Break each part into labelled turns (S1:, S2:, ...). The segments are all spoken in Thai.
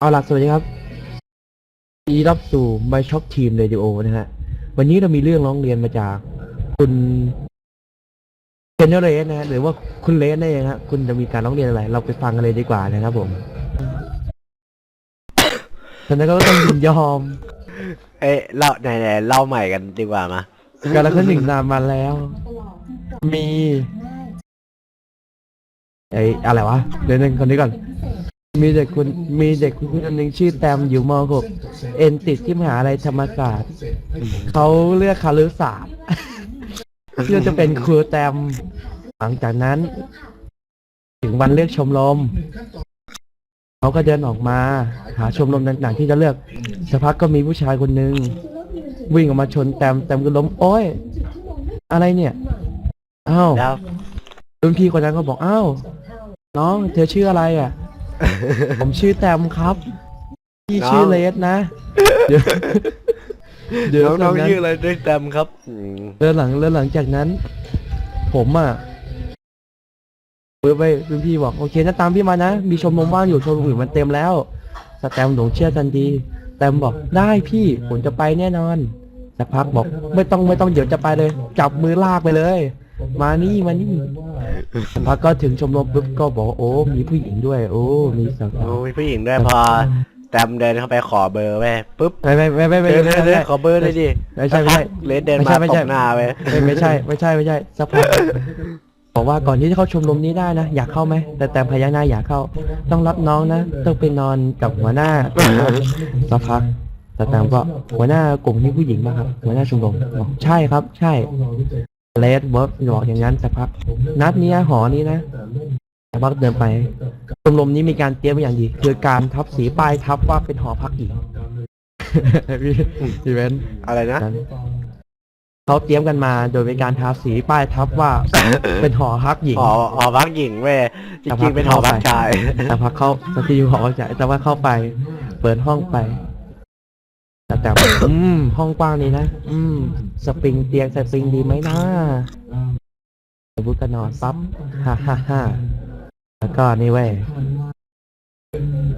S1: เอาล่ะสวัสดีครับยินดีรับสู่ My Shop Team Radio นะฮะ วันนี้เรามีเรื่องร้องเรียนมาจาก คุณเคนเนอร์เรสนะฮะ หรือว่าคุณเลสนั่นเองฮะ คุณจะมีการร้องเรียนอะไร เราไปฟังกันเลยดีกว่านะครับผมฉะนั้นก็ต้องยินยอม
S2: เอ้ยเล่าไหนไหนเล่าใหม่กันดีกว่ามา
S1: การละครั้งหนึ่งนานมาแล้ว มี ไอ้อะไรวะ เดี๋ยวนึงคนนี้ก่อน มีเด็กคนมีเด็กคนหนึ่งชื่อแตมอยู่ม .6 เอ็นติดที่มหาลัยธรรมศาสตร์เขาเลือกคารุศาสตร์เพื่อจะเป็นครูแตมหลังจากนั้น ถึงวันเลือกชมรมเขาก็เดินออกมา หาชมรมต่างๆที่จะเลือกสักพักก็มีผู้ชายคนหนึ่งวิ่งออกมาชนแตมแตมก็ล้มโอ้ยอะไรเนี่ยอ้าว
S2: แล้ว
S1: รุ่นพี่คนนั้นก็บอกอ้าวน้อง เธอชื่ออะไรอะ ผมชื่อแตมครับ พี่ชื่อเลสนะ เดี๋ยวเดี๋ยว
S2: น้อง
S1: จาก
S2: ๆ
S1: นั้น
S2: ชื่ออะไรด้วยแตมครับอืม
S1: แล้วหลังแล้วหลังจากนั้น ผมอะเปิดไปรุ่นพี่บอกโอเคนะตามพี่มานะ มีชมรมว่างอยู่ชมรมอื่นมันเต็มแล้วสแตมหลงเชื่อทันทีแตมบอกได้พี่ผมจะไปแน่นอนสักพักบอก ไม่ต้องไม่ต้องเดี๋ยวจะไปเลย จับมือลากไปเลย มานี่มานี่ สักพักก็ถึงชมรมปุ๊บก็บอกว่าโอ้มีผู้หญิงด้วย โอ้มีสาว
S2: โอ้ยผู้หญิงด้วยพอแตมเดินเข้าไปขอเบอร์ไว้ปุ๊บ
S1: ไม่ไม่ไม่ไม่ไม่
S2: เดิน
S1: ไม่
S2: เดิน
S1: ไม่
S2: เดินขอเบอร์เลยดิ
S1: ไม่ใช่ไม่ใช่
S2: เลสเดิน
S1: ไม่ใช่
S2: มา
S1: ไม่
S2: ต
S1: ใช่
S2: บหน้าไป
S1: ไม่ไม่ใช่ไม่ใช่ไม่ใช่สักพักบอกว่าก่อนที่จะเข้าชมรมนี้ได้นะ อยากเข้าไหมแต่แต่พยักหน้าอยากเข้า ต้องรับน้องนะ ต้องไปนอนกับหัวหน้าสักพักแต่แตมก็หัวหน้ากลุ่มนี้ผู้หญิงป่ะครับ หัวหน้าชมรมบอกใช่ครับ ใช่ เลดเวิร์กบอกอย่างนั้นสักพักนัดเนี้ยหอนี้นะสักพักเดินไปชมรมนี้มีการเตรียมไว้อย่างดี คือการทับสีป้ายทับว่าเป็นหอพักหญิงพี่พี่เว้น
S2: อะไรนะ
S1: นั้นเขาเตรียมกันมาโดยเป็นการทาสีป้ายทับว่า เป็นหอพักหญิง
S2: หอหอพักหญิงเว้ยจริงๆเป็นหอพักชาย
S1: แต่พอเข้าสตีหอใจแต่ว่าเข้าไป เปิดห้องไป แต่แต่ว่าอืม ห้องกว้างนี้นะ อืม สปริงเตียงสปริงดีไหมนะสมมติก็นอนปั๊บฮ่าฮ่าฮ่าแล้วก็นี่เว้ย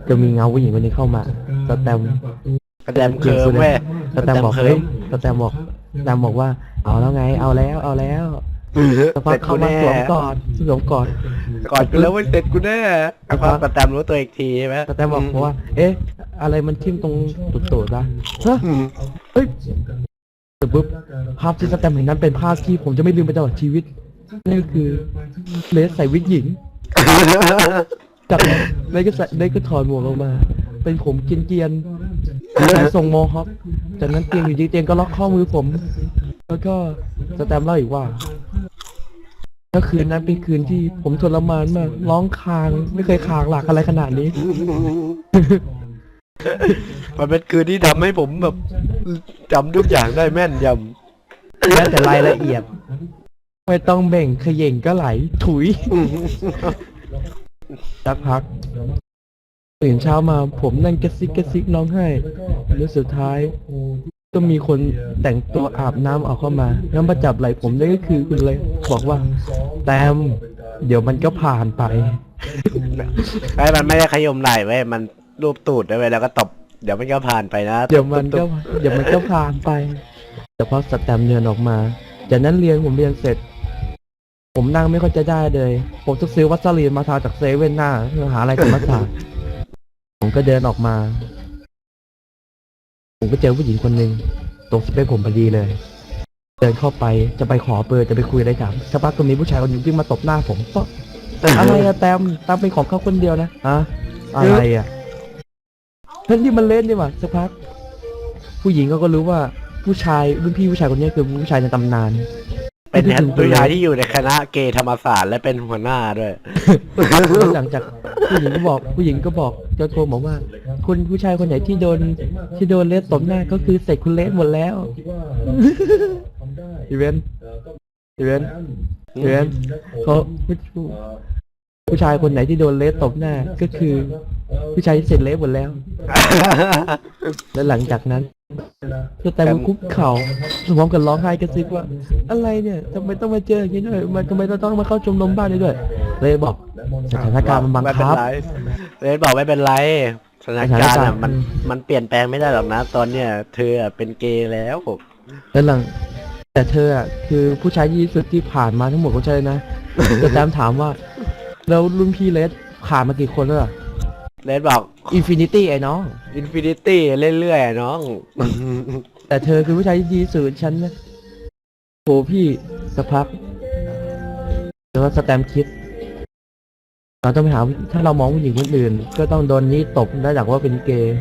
S1: จะมีเงาผู้หญิงคนนี้เข้ามาสแตม
S2: แตมเคิร์มเว้ย
S1: สแตมบอก
S2: เฮ้
S1: ยสแตมบอกสแตมบอกว่า เอาแล้วไง เอาแล้ว เอาแล้ว สักพักเข้ามาสวมกอดสวมกอด
S2: ก่อนกูแล้วไม่เสร็จกูแน่แต่พอแตมรู้ตัวอีกทีใช่ไหม
S1: สแตมบอกว่า เอ๊ะ อะไรมันทิ่มตรงตุดโตดะฮะ
S2: อืม
S1: เฮ้ยเสร็จปุ๊บภาพที่สแตมเห็นนั้นเป็นภาพที่ผมจะไม่ลืมไปตลอดชีวิตนั่นก็คือเลสใส่วิกหญิงจากนั้นเลสก็ใส่เลสก็ถอดหมวกออกมา เป็นผมเกรียนๆใส่ทรงโมฮอคจากนั้นเตียงอยู่ดีเตียงก็ล็อกข้อมือผม แล้วก็สแตมเล่าอีกว่า ก็คืนนั้นเป็นคืนที่ผมทรมานมากร้องครางไม่เคยครางหลักอะไรขนาดนี้
S2: มันเป็นคืนที่ทำให้ผมแบบจำทุกอย่างได้แม่นย
S1: แม้แต่รายละเอียด ไม่ต้องเบ่งเขย่งก็ไหล ถุยำสักพักตื่นเช้ามาผมนั่งกระซิกกระซิกร้องไห้แล้วสุดท้าย ก็มีคนแต่งตัวอาบน้ำเอาเข้ามา แล้วมาจับไหล่ผมนั่นก็คือคุณเลยบอกว่า แตมเดี๋ยวมันก็ผ่านไป
S2: ไอ้มันไม่ได้ขยมไหล่เว้ยมันรูปตูดได้เว้ยแล้วก็ตบ เดี๋ยวมันก็ผ่านไปนะ
S1: เดี๋ยวมันก็
S2: ตุ๊บ
S1: เดี๋ยวมันก็ผ่านไป แต่พอสแตมป์เดินออกมา จากนั้นเรียนผมเรียนเสร็จ ผมนั่งไม่ค่อยจะได้เลย ผมต้องซื้อวัสลีนมาทาจากเซเว่นหน้าเพื่อหาอะไรธรรมศาสตร์ผมก็เดินออกมา ผมก็เจอผู้หญิงคนหนึ่งตรงสเปคผมพอดีเลย เดินเข้าไปจะไปขอเบอร์จะไปคุยอะไรถามสักพักก็มีผู้ชายคนหนึ่งวิ่งมาตบหน้าผมปะอะไรอะแตมแตมเป็นของเขาคนเดียวนะอะอะไรอะเฮ้ยนี่มันเล่นนี่หว่าสักพัก ผู้หญิงเขาก็รู้ว่าผู้ชายรุ่นพี่ผู้ชายคนนี้คือผู้ชายในตำนาน
S2: เป็นแทนตัวอย่างที่อยู่ในคณะเกย์ธรรมศาสตร์และเป็นหัวหน้าด้วย
S1: แล้วหลังจากผู้หญิงก็บอกผู้หญิงก็บอกเจ้าโทรบอกว่า คุณผู้ชายคนไหนที่โดนที่โดนเลสตบหน้าก็คือเสร็จคุณเลสหมดแล้วอีเวนต์อีเวนต์อีเวนต์เขา ผู้ผู้ชายคนไหนที่โดนเลสตบหน้าก็คือ ผู้ชายที่เสร็จเลสหมดแล้ว แล้วหลังจากนั้นก็แต่มือคุกเข่าพร้อมกันร้องไห้กระซิบว่า อะไรเนี่ยทำไมต้องมาเจออย่างนี้ด้วยมันทำไมต้องมาเข้าชมรมบ้านนี้ด้วย เลยบอกสถานการณ์มันบัง
S2: ไม่เป็น
S1: คับ
S2: ไรเลนบอกไม่เป็นไรสถานการณ์
S1: สถานการ
S2: อะ
S1: ณ์
S2: มันมันเปลี่ยนแปลงไม่ได้หรอกนะ ตอนเนี้ยเธออะเป็นเกย์แล้ว
S1: แล้วหลังแต่เธออะคือผู้ชายที่สุดที่ผ่านมาทั้งหมดของฉันเลยนะแต่แตมถามว่า แล้วรุ่นพี่เลสผ่านมากี่คนแล้วล่ะ
S2: เลดบอก
S1: อินฟินิตี้ไอ้น้อง
S2: อินฟินิตี้เรื่อยๆอะน้อง
S1: แต่เธอคือผู้ชายที่ดีที่สุดฉันนะโหพี่สักพักแต่ว่าสแตมป์คิด เราต้องไปหาถ้าเรามองผู้หญิงคนอื่น ก็ต้องโดนนี้ตบได้จากว่าเป็นเกย์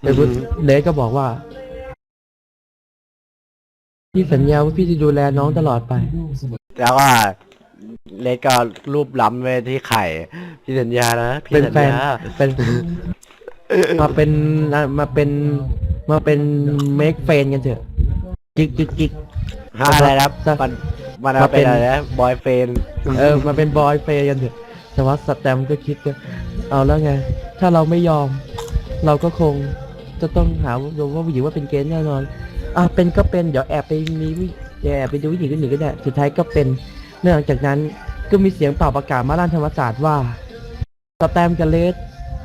S1: แต่คุณ
S2: อืม
S1: เลสก็บอกว่า พี่สัญญาว่าพี่จะดูแลน้องตลอดไป
S2: แล้วก็ เลดก็รูปล้ำไว้ที่ไข่พี่สัญญานะพี่
S1: เป็น
S2: สัญ
S1: แฟน
S2: ญา
S1: เป็นมาเป็นมาเป็นมาเป็นเมคเฟนกันเถอะจิกจิกจิก
S2: ฮะอะไรนะ
S1: สัก
S2: มันมัน
S1: มาเป็
S2: เป็นน อะไรนะบอยเฟน
S1: เออมาเป็นบอยเฟย์กันเถอะแต่ว่าสแตมป์ก็คิดว่าเอาแล้วไง ถ้าเราไม่ยอม เราก็คงจะต้องหาว่าผู้หญิงว่าเป็นเกย์แน่นอนอะเป็นก็เป็นเดี๋ยวแอบไปมีผู้เดี๋ยวแอบไปดูผู้หญิงคนอื่นก็ได้สุดท้ายก็เป็น เนื่องจากนั้นก็มีเสียงเป่าประกาศมาลั่นธรรมศาสตร์ว่าสแตมป์กับเลส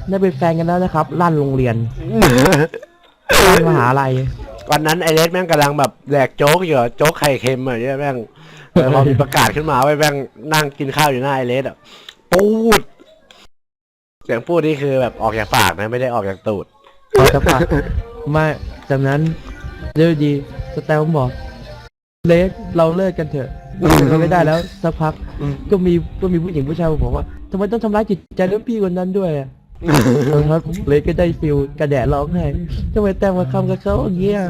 S1: ได้เป็นแฟนกันแล้วนะครับลั่นโรงเรียนลั่นมหาลัย
S2: วันนั้นไอเลสแม่งกำลังแบบแดกโจ๊กอยู่อะโจ๊กไข่เค็มอะเนี่ยแม่งเออพอมีประกาศขึ้นมาไว้ยแม่งนั่งกินข้าวอยู่หน้าไอเลสอะปูด เสียงพูดนี่คือแบบออกจากปากนะไม่ได้ออกจากตูด
S1: พอจะปากไม่จากนั้นเรื่อยดีสแตมป์บอก เลสเราเลิกกันเถอะเราไม่ได้แล้วสักพัก
S2: อืม
S1: ก็มีก็มีผู้หญิงผู้ชายมาบอกว่าทำไมต้องทำร้ายจิตใจรุ่นพี่คนนั้นด้วยอะครับเลสก็ได้ฟิลกระแดะร้องไห้ทำไมแต่งมาคำกับเขาอย่างเงี้ย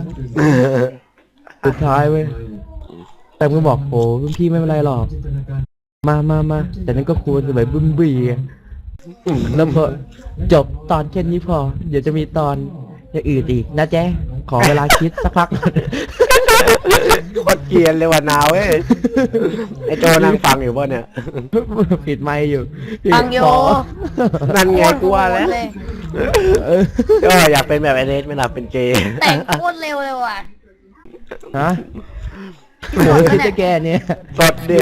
S1: สุดท้ายเว้ยแต่ก็บอกโอ้รุ่นพี่ไม่เป็นไรหรอก มามามาแต่นั้นก็ควรจะแบบบุ้นบีอะแล้วพอจบตอนแค่นี้พอ เดี๋ยวจะมีตอนอย่างอื่นอีกนะแจ๊ขอเวลาคิดสักพัก
S2: โคตรเกรียนเลยว่ะนาวเว้ยไอโจนั่งฟังอยู่ป่ะเนี่ย
S1: ปิดไมค์อยู่
S3: ฟังอยู่
S1: ขอ
S2: นั่นไงกูว่าแล้ว
S3: เลย
S1: เออ
S2: ก็อยากเป็นแบบไอเลสไหม่ล่ะเป็นเกย์
S3: แต่งโคตรเร็วเลยว่ะ
S1: ฮะโหคิดจะแก้เนี่ย
S2: สดดิ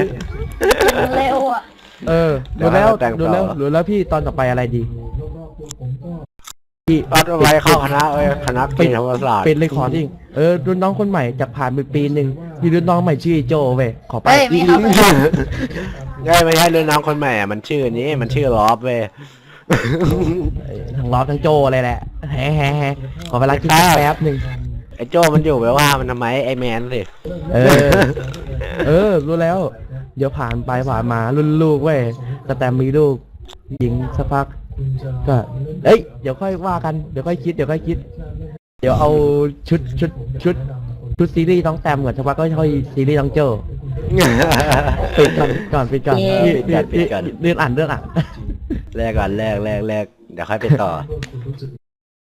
S3: เร็วอะ
S1: เออ ดูแล้ว
S2: แต่งต่อ
S1: ดูแล้ว ดูแล้วพี่ตอนต่อไปอะไรดี พี่
S2: วัดเอาไว้เข้าคณะเอ้ยคณะเกย์ธรรมศาสตร์
S1: เป็นเลยขอจริงเออรุ่นน้องคนใหม่จากผ่านไปปีหนึ่งมีรุ่นน้องใหม่ชื่อไอ้โจเว้ยขอไป
S3: เฮ้ยไม่เอาไป
S2: ใช่ไม่ใช่รุ่นน้องคนใหม่อะมันชื่อนี้มันชื่อลอฟเว้ย
S1: เออทั้งล้อทั้งโจอะไรแหละแฮะแฮะแฮะขอเวลาคิด
S2: ครับ
S1: แป๊บหนึ่ง
S2: ไอ้โจมันอยู่ไปว่ามันทำไมไอ้แมนสิ
S1: เออ เออ รู้แล้ว เดี๋ยวผ่านไปผ่านมารุ่นลูกเว้ยแต่แต่มีลูกหญิงสักพัก ก็เอ้ยเดี๋ยวค่อยว่ากันเดี๋ยวค่อยคิดเดี๋ยวค่อยคิด เดี๋ยวเอาชุดชุดชุดชุดซีรีส์ต้องแต้มก่อนสักพักก็ค่อยซีรีส์ต้องเจอปิดก่อนก่อนปิดก่อน
S3: เย้
S1: พี่พี่พี่เรื่องอ่านเรื่องอ่าน
S2: แรกก่อนแรกแรกแรกเดี๋ยวค่อยไปต่อ